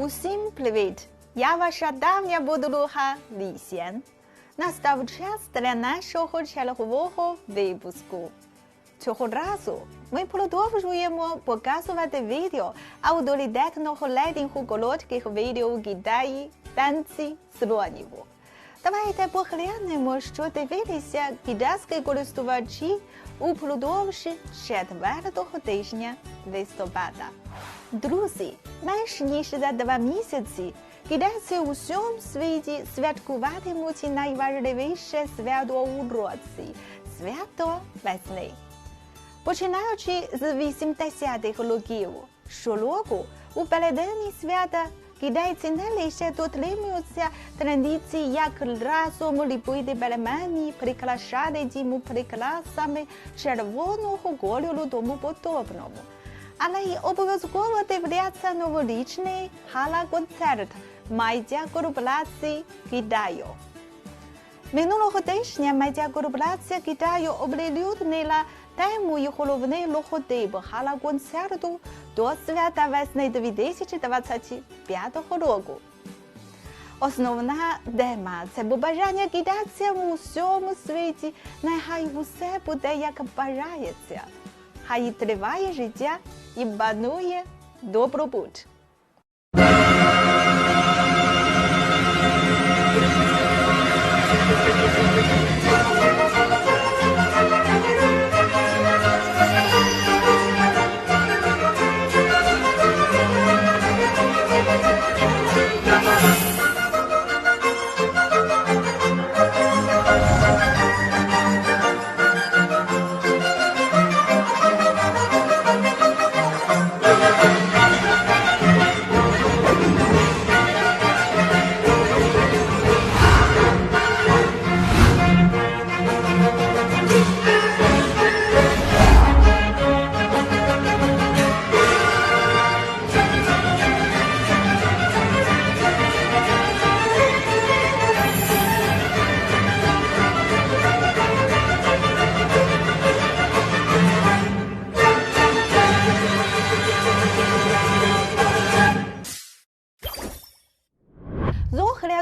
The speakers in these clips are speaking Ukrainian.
Усім привіт! Я ваша давня подруга Лісєн. Настав час для нашого чергового випуску. Цього разу ми продовжуємо показувати відео аудоритетного рейтингу коротких відео Китаї «Танці слонів». Давайте поглянемо, що дивилися китайські користувачі упродовж четвертого тижня листопада. Друзі, менш ніж за два місяці китайці у всьому світі святкуватимуть найважливіше свято у році – свято весни. Починаючи з 80-х років, щороку у переддень свята китайці не лише дотримуються традицій, як разом ліпити пельмені, прикрашати діму прикрасами червоного кольору тому подобному. Але й обов'язково дивляться новорічний гала-концерт медіакорпорації Китаю. Минулого тижня медіакорпорація Китаю оприлюднила тему головний логотип гала-концерту до свята весни 2025 року. Основна тема – це побажання китайцям у всьому світі, нехай усе буде як бажається. Хай триває життя і панує добробут.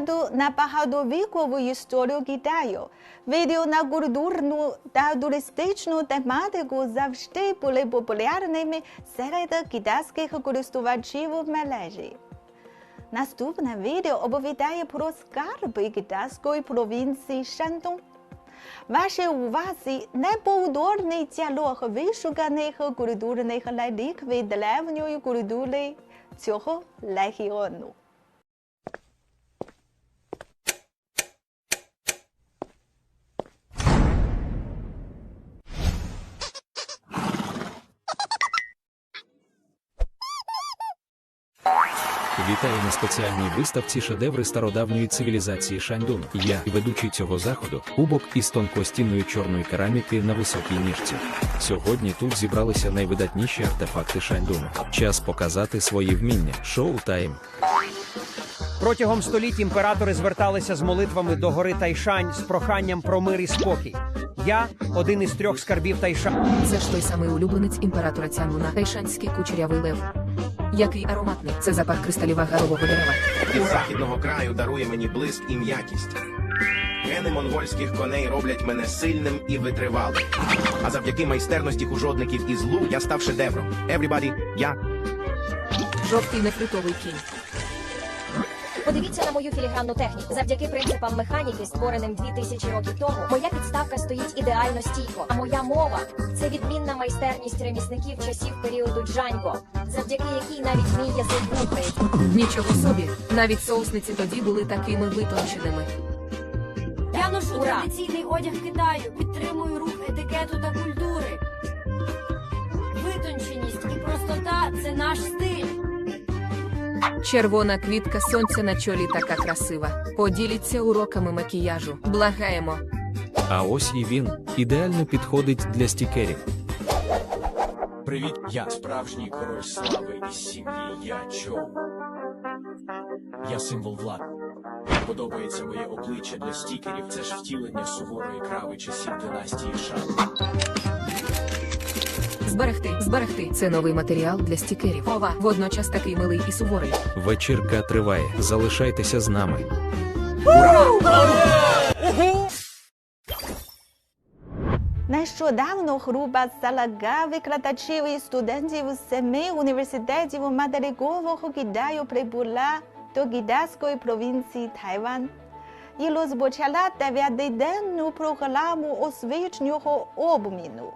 З огляду на багатовікову історію Китаю, відео на культурну та туристичну тематику завжди були популярними серед китайських користувачів в мережі. Наступне відео оповідає про скарби китайської провінції Шандун. Вашій увазі неповторний діалог вишуканих культурних реліквій древньої культури цього регіону. Вітаю на спеціальній виставці шедеври стародавньої цивілізації Шаньдун. Я ведучий цього заходу, кубок із тонкостінної чорної кераміки на високій ніжці. Сьогодні тут зібралися найвидатніші артефакти Шаньдуну. Час показати свої вміння. Шоу тайм. Протягом століть імператори зверталися з молитвами до гори Тайшань з проханням про мир і спокій. Я один із трьох скарбів Тайшань. Це ж той самий улюбленець імператора Цянлуна, тайшанський кучерявий лев. Який ароматний це запах кристалів агарового дерева. Із західного краю дарує мені блиск і м'якість. Гени монгольських коней роблять мене сильним і витривалим. А завдяки майстерності хужодників і злу я став шедевром. Everybody, я Жовтий нефритовий кінь. Подивіться на мою філігранну техніку. Завдяки принципам механіки, створеним 2000 років тому, моя підставка стоїть ідеально стійко. А моя мова це відмінна майстерність ремісників часів періоду Джаньго, завдяки якій навіть мій язик рухається. Нічого собі, навіть соусниці тоді були такими витонченими. Я ношу Ура! традиційний одяг Китаю, підтримую рух етикету та культури. Витонченість і простота це наш стиль. Червона квітка сонця на чолі така красива. Поділіться уроками макіяжу. Благаємо. А ось і він ідеально підходить для стікерів. Привіт, я справжній король слави із сім'ї Я Чоу. Я символ влади. Подобається моє обличчя для стікерів. Це ж втілення суворої крави часів династії Шан. Зберегти, зберегти. Це новий матеріал для стікерів. Ова, водночас такий милий і суворий. Вечірка триває. Залишайтеся з нами. Нещодавно група Салага викладачів і студентів з семи університетів материкового Китаю прибула до китайської провінції Тайвань і розпочала дев'ятиденну програму освічного обміну.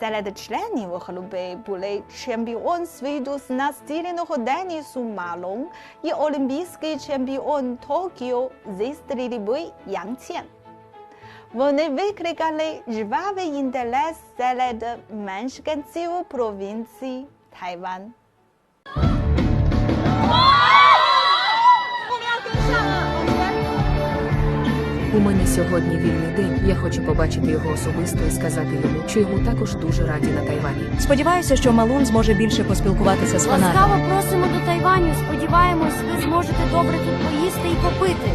Серед членів групи були чемпіон світу з настільного тенісу Малон і олімпійський чемпіон Токіо зі стрільби Ян Чен. Вони викликали жвавий інтерес серед мешканців провінції Тайвань. У мене сьогодні вільний день. Я хочу побачити його особисто і сказати йому, що йому також дуже раді на Тайвані. Сподіваюся, що Малун зможе більше поспілкуватися з фанатами. Ласкаво просимо до Тайваню. Сподіваємось, ви зможете добре тут поїсти і попити.